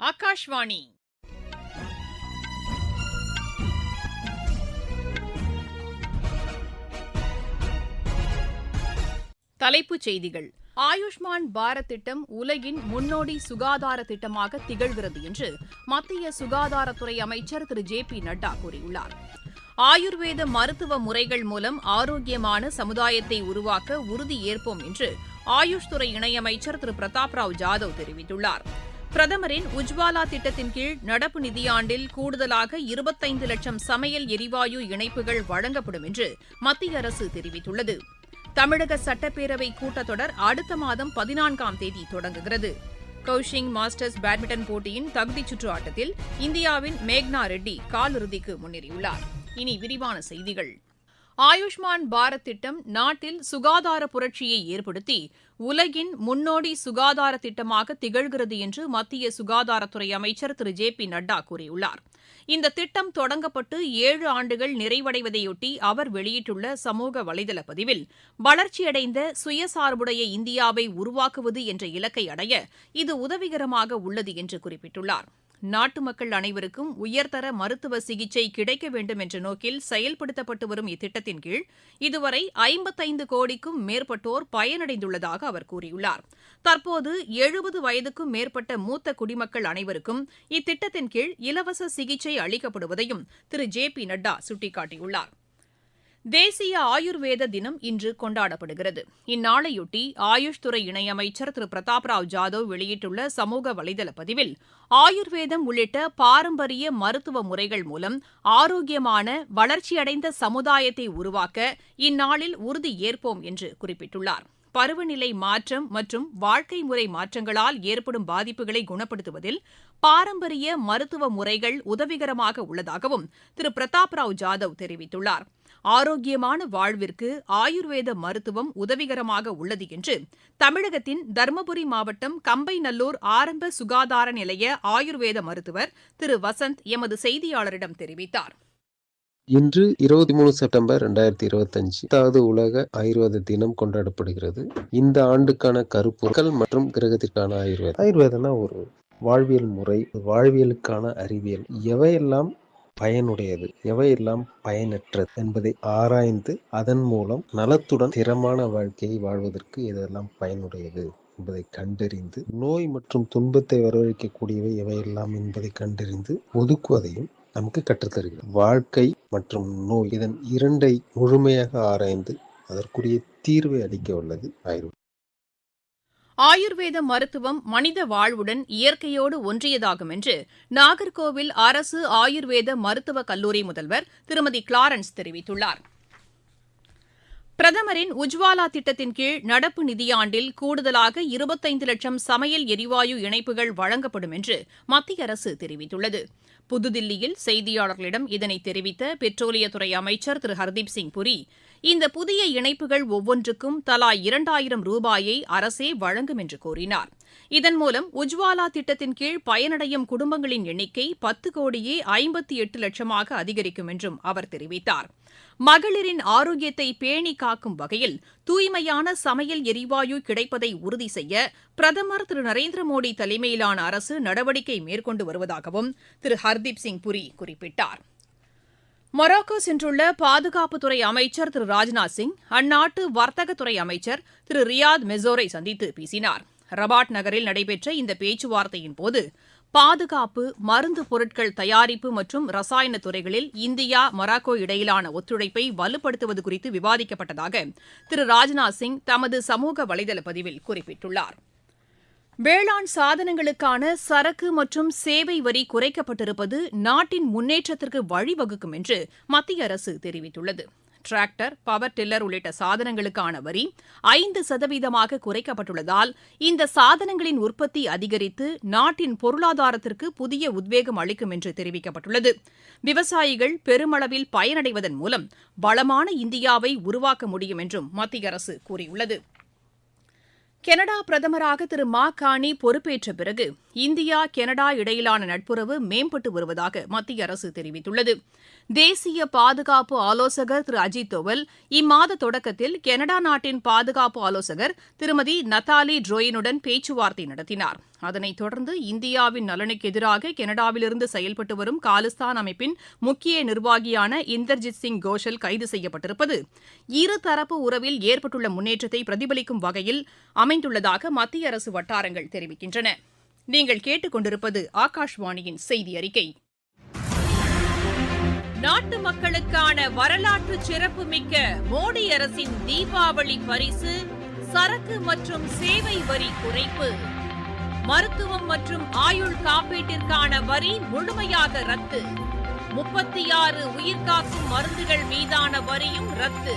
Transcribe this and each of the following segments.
ஆகாஷ்வாணி. தலைப்புச் செய்திகள். ஆயுஷ்மான் பாரத் திட்டம் உலகின் முன்னோடி சுகாதார திட்டமாக திகழ்கிறது என்று மத்திய சுகாதாரத்துறை அமைச்சர் திரு. ஜே. பி. நட்டா கூறியுள்ளார். ஆயுர்வேத மருத்துவ முறைகள் மூலம் ஆரோக்கியமான சமுதாயத்தை உருவாக்க உறுதி ஏற்போம் என்று ஆயுஷ் துறை இணையமைச்சர் திரு. பிரதாப் ராவ் ஜாதவ் தெரிவித்துள்ளார். பிரதமரின் உஜ்வாலா திட்டத்தின் கீழ் நடப்பு நிதியாண்டில் கூடுதலாக இருபத்தைந்து லட்சம் சமையல் எரிவாயு இணைப்புகள் வழங்கப்படும் என்று மத்திய அரசு தெரிவித்துள்ளது. தமிழக சட்டப்பேரவை கூட்டத்தொடர் அடுத்த மாதம் பதினான்காம் தேதி தொடங்குகிறது. கௌஷிங் மாஸ்டர்ஸ் பேட்மிண்டன் போட்டியின் தகுதிச் சுற்று ஆட்டத்தில் இந்தியாவின் மேக்னா ரெட்டி காலிறுதிக்கு முன்னேறியுள்ளார். இனி விரிவான செய்திகள். ஆயுஷ்மான் பாரத் திட்டம் நாட்டில் சுகாதார புரட்சியை ஏற்படுத்தி உலகின் முன்னோடி சுகாதார திட்டமாக திகழ்கிறது என்று மத்திய சுகாதாரத்துறை அமைச்சர் திரு. ஜே. பி. நட்டா கூறியுள்ளார். இந்த திட்டம் தொடங்கப்பட்டு ஏழு ஆண்டுகள் நிறைவடைவதையொட்டி அவர் வெளியிட்டுள்ள சமூக வலைதள பதிவில் வளர்ச்சியடைந்த சுயசார்புடைய இந்தியாவை உருவாக்குவது என்ற இலக்கை அடைய இது உதவிகரமாக உள்ளது என்று குறிப்பிட்டுள்ளார். நாட்டு மக்கள் அனைவருக்கும் உயர்தர மருத்துவ சிகிச்சை கிடைக்க வேண்டும் என்ற நோக்கில் செயல்படுத்தப்பட்டு வரும் இத்திட்டத்தின் கீழ் இதுவரை ஐம்பத்தைந்து கோடிக்கும் மேற்பட்டோர் பயனடைந்துள்ளதாக அவர் கூறியுள்ளார். தற்போது எழுபது வயதுக்கும் மேற்பட்ட மூத்த குடிமக்கள் அனைவருக்கும் இத்திட்டத்தின் கீழ் இலவச சிகிச்சை அளிக்கப்படுவதையும் திரு ஜே பி நட்டா சுட்டிக்காட்டியுள்ளார். தேசிய ஆயுர்வேத தினம் இன்று கொண்டாடப்படுகிறது. இந்நாளையொட்டி ஆயுஷ் துறை இணையமைச்சர் திரு. பிரதாப் ராவ் ஜாதவ் வெளியிட்டுள்ள சமூக வலைதள பதிவில் ஆயுர்வேதம் உள்ளிட்ட பாரம்பரிய மருத்துவ முறைகள் மூலம் ஆரோக்கியமான வளர்ச்சியடைந்த சமுதாயத்தை உருவாக்க இந்நாளில் உறுதி ஏற்போம் என்று குறிப்பிட்டுள்ளார். பருவநிலை மாற்றம் மற்றும் வாழ்க்கை முறை மாற்றங்களால் ஏற்படும் பாதிப்புகளை குணப்படுத்துவதில் பாரம்பரிய மருத்துவ முறைகள் உதவிகரமாக உள்ளதாகவும் திரு. பிரதாப் ராவ் ஜாதவ் தெரிவித்துள்ளார். ஆரோக்கியமான வாழ்விற்கு ஆயுர்வேத மருத்துவம் உதவிகரமாக உள்ளது என்று தமிழகத்தின் தருமபுரி மாவட்டம் கம்பைநல்லூர் ஆரம்ப சுகாதார நிலைய ஆயுர்வேத மருத்துவர் திரு. வசந்த் எமது செய்தியாளரிடம் தெரிவித்தார். இன்று இருபத்தி மூணு செப்டம்பர் ரெண்டாயிரத்தி இருபத்தஞ்சு பத்தாவது உலக ஆயுர்வேத தினம் கொண்டாடப்படுகிறது. இந்த ஆண்டுக்கான கருப்பொருட்கள் மற்றும் கிரகத்திற்கான ஆயுர்வேதம் ஆயுர்வேதம்னா ஒரு வாழ்வியல் முறை வாழ்வியலுக்கான அறிவியல் எவையெல்லாம் பயனுடையது எவையெல்லாம் பயனற்றது என்பதை ஆராய்ந்து அதன் மூலம் நலத்துடன் திறமான வாழ்க்கையை வாழ்வதற்கு இதெல்லாம் பயனுடையது என்பதை கண்டறிந்து நோய் மற்றும் துன்பத்தை வரவழைக்கக்கூடியவை எவையெல்லாம் என்பதை கண்டறிந்து ஒதுக்குவதையும் நமக்கு கற்றுத்தருகிறது. வாழ்க்கை மற்றும் நோய் இதன் இரண்டை முழுமையாக ஆராய்ந்து அதற்குரிய தீர்வை அளிக்க உள்ளது ஆயுர்வேதம். ஆயுர்வேத மருத்துவம் மனித வாழ்வுடன் இயற்கையோடு ஒன்றியதாகும் என்று நாகர்கோவில் அரசு ஆயுர்வேத மருத்துவக் கல்லூரி முதல்வர் திருமதி கிளாரன்ஸ் தெரிவித்துள்ளார். பிரதமரின் உஜ்வாலா திட்டத்தின் கீழ் நடப்பு நிதியாண்டில் கூடுதலாக இருபத்தைந்து லட்சம் சமையல் எரிவாயு இணைப்புகள் வழங்கப்படும் என்று மத்திய அரசு தெரிவித்துள்ளது. புதுதில்லியில் செய்தியாளர்களிடம் இதனை தெரிவித்த பெட்ரோலியத்துறை அமைச்சர் திரு ஹர்தீப் சிங் புரி இந்த புதிய இணைப்புகள் ஒவ்வொன்றுக்கும் தலா இரண்டாயிரம் ரூபாயை அரசே வழங்கும் என்று கூறினார். இதன் மூலம் உஜ்வாலா திட்டத்தின் கீழ் பயனடையும் குடும்பங்களின் எண்ணிக்கை பத்து கோடியே ஐம்பத்தி எட்டு லட்சமாக அதிகரிக்கும் என்றும் அவர் தெரிவித்தார். மகளிரின் ஆரோக்கியத்தை பேணி காக்கும் வகையில் தூய்மையான சமையல் எரிவாயு கிடைப்பதை உறுதி செய்ய பிரதமர் திரு நரேந்திர மோடி தலைமையிலான அரசு நடவடிக்கை மேற்கொண்டு வருவதாகவும் திரு ஹர்தீப் சிங் புரி குறிப்பிட்டார். மொராக்கோ சென்றுள்ள பாதுகாப்புத்துறை அமைச்சர் திரு ராஜ்நாத் சிங் அந்நாட்டு வர்த்தகத்துறை அமைச்சர் திரு ரியாத் மெசோரை சந்தித்து பேசினார். ரபாட் நகரில் நடைபெற்ற இந்த பேச்சுவார்த்தையின் போது பாதுகாப்பு மருந்து பொருட்கள் தயாரிப்பு மற்றும் ரசாயன துறைகளில் இந்தியா மொராக்கோ இடையிலான ஒத்துழைப்பை வலுப்படுத்துவது குறித்து விவாதிக்கப்பட்டதாக திரு ராஜ்நாத் சிங் தமது சமூக வலைதள பதிவில் குறிப்பிட்டுள்ளார். வேளாண் சாதனங்களுக்கான சரக்கு மற்றும் சேவை வரி குறைக்கப்பட்டிருப்பது நாட்டின் முன்னேற்றத்திற்கு வழிவகுக்கும் என்று மத்திய அரசு தெரிவித்துள்ளது. டிராக்டர் பவர் டில்லர் உள்ளிட்ட சாதனங்களுக்கான வரி ஐந்து சதவீதமாக குறைக்கப்பட்டுள்ளதால் இந்த சாதனங்களின் உற்பத்தி அதிகரித்து நாட்டின் பொருளாதாரத்திற்கு புதிய உத்வேகம் அளிக்கும் என்று தெரிவிக்கப்பட்டுள்ளது. விவசாயிகள் பெருமளவில் பயனடைவதன் மூலம் வளமான இந்தியாவை உருவாக்க முடியும் என்றும் மத்திய அரசு கூறியுள்ளது. கனடா பிரதமராக திரு மா கானி பொறுப்பேற்ற பிறகு இந்தியா கனடா இடையிலான நட்புறவு மேம்பட்டு வருவதாக மத்திய அரசு தெரிவித்துள்ளது. தேசிய பாதுகாப்பு ஆலோசகர் திரு அஜித் தோவல் இம்மாத தொடக்கத்தில் கனடா நாட்டின் பாதுகாப்பு ஆலோசகர் திருமதி நத்தாலி ட்ரோயினுடன் பேச்சுவார்த்தை நடத்தினார். அதனைத் தொடர்ந்து இந்தியாவின் நலனுக்கு எதிராக கனடாவிலிருந்து செயல்பட்டு வரும் காலிஸ்தான் அமைப்பின் முக்கிய நிர்வாகியான இந்தர்ஜித் சிங் கோஷல் கைது செய்யப்பட்டிருப்பது. இருதரப்பு உறவில் ஏற்பட்டுள்ள முன்னேற்றத்தை பிரதிபலிக்கும் வகையில் அமை அமைந்துள்ளதாக மத்திய அரசு வட்டாரங்கள் தெரிவிக்கின்றன. நீங்கள் கேட்டுக்கொண்டிருப்பது ஆகாஷ்வாணியின் செய்தி அறிக்கை நாட்டு மக்களுக்கான வரலாற்று சிறப்புமிக்க மோடி அரசின் தீபாவளி பரிசு சரக்கு மற்றும் சேவை வரி குறைப்பு. மருத்துவம் மற்றும் ஆயுள் காப்பீட்டிற்கான வரி முழுமையாக ரத்து. முப்பத்தி ஆறு உயிர்காக்கும் மருந்துகள் மீதான வரியும் ரத்து.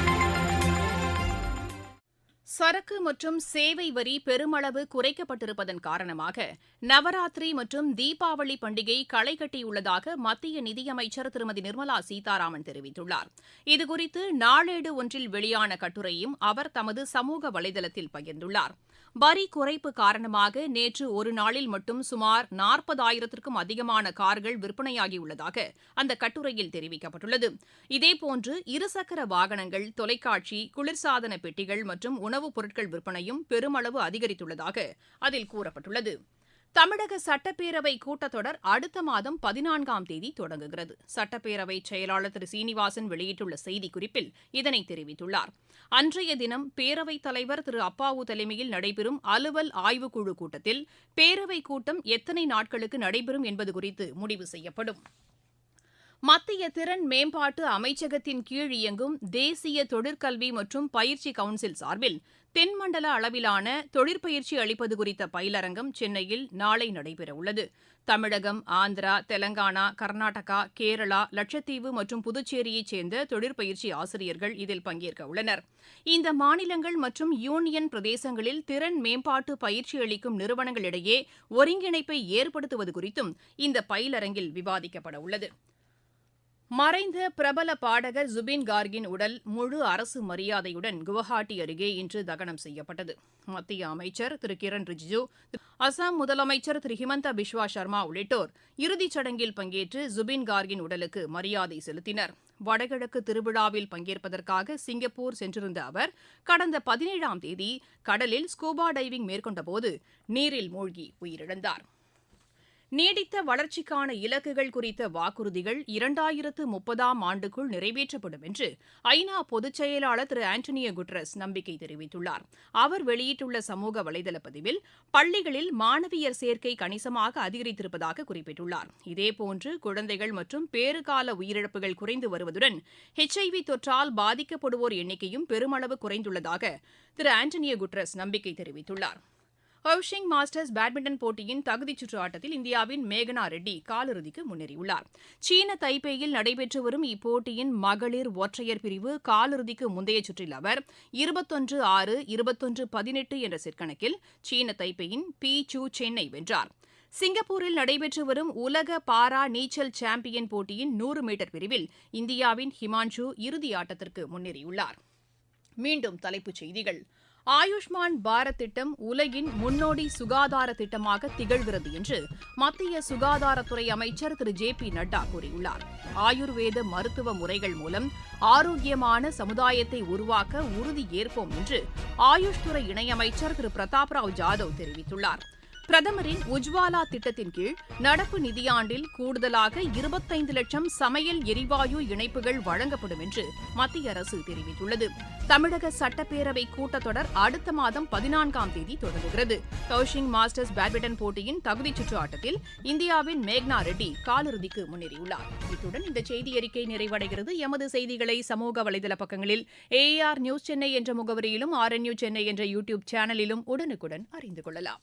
சரக்கு மற்றும் சேவை வரி பெருமளவு குறைக்கப்பட்டிருப்பதன் காரணமாக நவராத்திரி மற்றும் தீபாவளி பண்டிகை களை கட்டியுள்ளதாக மத்திய நிதியமைச்சர் திருமதி நிர்மலா சீதாராமன் தெரிவித்துள்ளார். இதுகுறித்து நாளேடு ஒன்றில் வெளியான கட்டுரையும் அவர் தமது சமூக வலைதளத்தில் பகிர்ந்துள்ளார். வரி குறைப்பு காரணமாக நேற்று ஒரு நாளில் மட்டும் சுமார் நாற்பதாயிரத்திற்கும் அதிகமான கார்கள் விற்பனையாகியுள்ளதாக அந்த கட்டுரையில் தெரிவிக்கப்பட்டுள்ளது. இதேபோன்று இருசக்கர வாகனங்கள் தொலைக்காட்சி குளிர்சாதன பெட்டிகள் மற்றும் உணவு உணவுப் பொருட்கள் விற்பனையும் பெருமளவு அதிகரித்துள்ளதாக அதில் கூறப்பட்டுள்ளது. தமிழக சட்டப்பேரவை கூட்டத்தொடர் அடுத்த மாதம் பதினான்காம் தேதி தொடங்குகிறது. சட்டப்பேரவை செயலாளர் திரு. சீனிவாசன் வெளியிட்டுள்ள செய்திக்குறிப்பில் இதனை தெரிவித்துள்ளார். அன்றைய தினம் பேரவைத் தலைவர் திரு. அப்பாவு தலைமையில் நடைபெறும் அலுவல் ஆய்வுக்குழு கூட்டத்தில் பேரவைக் கூட்டம் எத்தனை நாட்களுக்கு நடைபெறும் என்பது குறித்து முடிவு செய்யப்படும். மத்திய திறன் மேம்பாட்டு அமைச்சகத்தின் கீழ் இயங்கும் தேசிய தொழிற்கல்வி மற்றும் பயிற்சி கவுன்சில் சார்பில் தென்மண்டல அளவிலான தொழிற்பயிற்சி அளிப்பது குறித்த பயிலரங்கம் சென்னையில் நாளை நடைபெறவுள்ளது. தமிழகம் ஆந்திரா தெலங்கானா கர்நாடகா கேரளா லட்சத்தீவு மற்றும் புதுச்சேரியைச் சேர்ந்த தொழிற்பயிற்சி ஆசிரியர்கள் இதில் பங்கேற்க உள்ளனர். இந்த மாநிலங்கள் மற்றும் யூனியன் பிரதேசங்களில் திறன் மேம்பாட்டு பயிற்சி அளிக்கும் நிறுவனங்களிடையே ஒருங்கிணைப்பை ஏற்படுத்துவது குறித்தும் இந்த பயிலரங்கில் விவாதிக்கப்பட உள்ளது மறைந்த பிரபல பாடகர் ஜுபின் கார்கின் உடல் முழு அரசு மரியாதையுடன் குவஹாட்டி அருகே இன்று தகனம் செய்யப்பட்டது. மத்திய அமைச்சர் திரு கிரண் ரிஜிஜு அசாம் முதலமைச்சர் திரு ஹிமந்த பிஸ்வா சர்மா உள்ளிட்டோர் இறுதிச் சடங்கில் பங்கேற்று ஜுபின் கார்கின் உடலுக்கு மரியாதை செலுத்தினர். வடகிழக்கு திருவிழாவில் பங்கேற்பதற்காக சிங்கப்பூர் சென்றிருந்த அவர் கடந்த பதினேழாம் தேதி கடலில் ஸ்கூபா டைவிங் மேற்கொண்டபோது நீரில் மூழ்கி உயிரிழந்தார். நீடித்த வளர்ச்சிக்கான இலக்குகள் குறித்த வாக்குறுதிகள் இரண்டாயிரத்து முப்பதாம் ஆண்டுக்குள் நிறைவேற்றப்படும் என்று ஐநா பொதுச் செயலாளர் திரு ஆண்டனியோ குட்ரஸ் நம்பிக்கை தெரிவித்துள்ளார். அவர் வெளியிட்டுள்ள சமூக வலைதள பதிவில் பள்ளிகளில் மாணவியர் சேர்க்கை கணிசமாக அதிகரித்திருப்பதாக குறிப்பிட்டுள்ளார். இதேபோன்று குழந்தைகள் மற்றும் பேறுகால உயிரிழப்புகள் குறைந்து வருவதுடன் ஹெச்ஐவி தொற்றால் பாதிக்கப்படுவோர் எண்ணிக்கையும் பெருமளவு குறைந்துள்ளதாக திரு ஆண்டனியோ குட்ரஸ் நம்பிக்கை தெரிவித்துள்ளார். ஹவுஷிங் மாஸ்டர்ஸ் பேட்மிண்டன் போட்டியின் தகுதிச் சுற்று ஆட்டத்தில் இந்தியாவின் மேகனா ரெட்டி காலிறுதிக்கு முன்னேறியுள்ளார். சீன தைப்பேயில் நடைபெற்று வரும் இப்போட்டியின் மகளிர் ஒற்றையர் பிரிவு காலிறுதிக்கு முந்தைய சுற்றில் அவர் இருபத்தொன்று ஆறு இருபத்தொன்று பதினெட்டு என்ற செற்கணக்கில் சீன தைப்பேயின் பி சூ சென்னை வென்றார். சிங்கப்பூரில் நடைபெற்று வரும் உலக பாரா நீச்சல் சாம்பியன் போட்டியின் நூறு மீட்டர் பிரிவில் இந்தியாவின் ஹிமான்ஷு இறுதி ஆட்டத்திற்கு முன்னேறியுள்ளார். மீண்டும் தலைப்புச் செய்திகள். ஆயுஷ்மான் பாரத் திட்டம் உலகின் முன்னோடி சுகாதார திட்டமாக திகழ்கிறது என்று மத்திய சுகாதாரத்துறை அமைச்சர் திரு. ஜே. பி. நட்டா கூறியுள்ளார். ஆயுர்வேத மருத்துவ முறைகள் மூலம் ஆரோக்கியமான சமுதாயத்தை உருவாக்க உறுதி ஏற்போம் என்று ஆயுஷ் துறை இணையமைச்சர் திரு. பிரதாப் ராவ் ஜாதவ் தெரிவித்துள்ளார். பிரதமரின் உஜ்வாலா திட்டத்தின் கீழ் நடப்பு நிதியாண்டில் கூடுதலாக இருபத்தைந்து லட்சம் சமையல் எரிவாயு இணைப்புகள் வழங்கப்படும் என்று மத்திய அரசு தெரிவித்துள்ளது. தமிழக சட்டப்பேரவை கூட்டத்தொடர் அடுத்த மாதம் பதினான்காம் தேதி தொடங்குகிறது. கவுஷிங் மாஸ்டர்ஸ் பேட்மிண்டன் போட்டியின் தகுதிச் சுற்று ஆட்டத்தில் இந்தியாவின் மேக்னா ரெட்டி காலிறுதிக்கு முன்னேறியுள்ளார். இத்துடன் இந்த செய்தி அறிக்கை நிறைவடைகிறது. எமது செய்திகளை சமூக வலைதள பக்கங்களில் ஏஆர் நியூஸ் சென்னை என்ற முகவரியிலும் ஆர்என்யூ சென்னை என்ற யூடியூப் சேனலிலும் உடனுக்குடன் அறிந்து கொள்ளலாம்.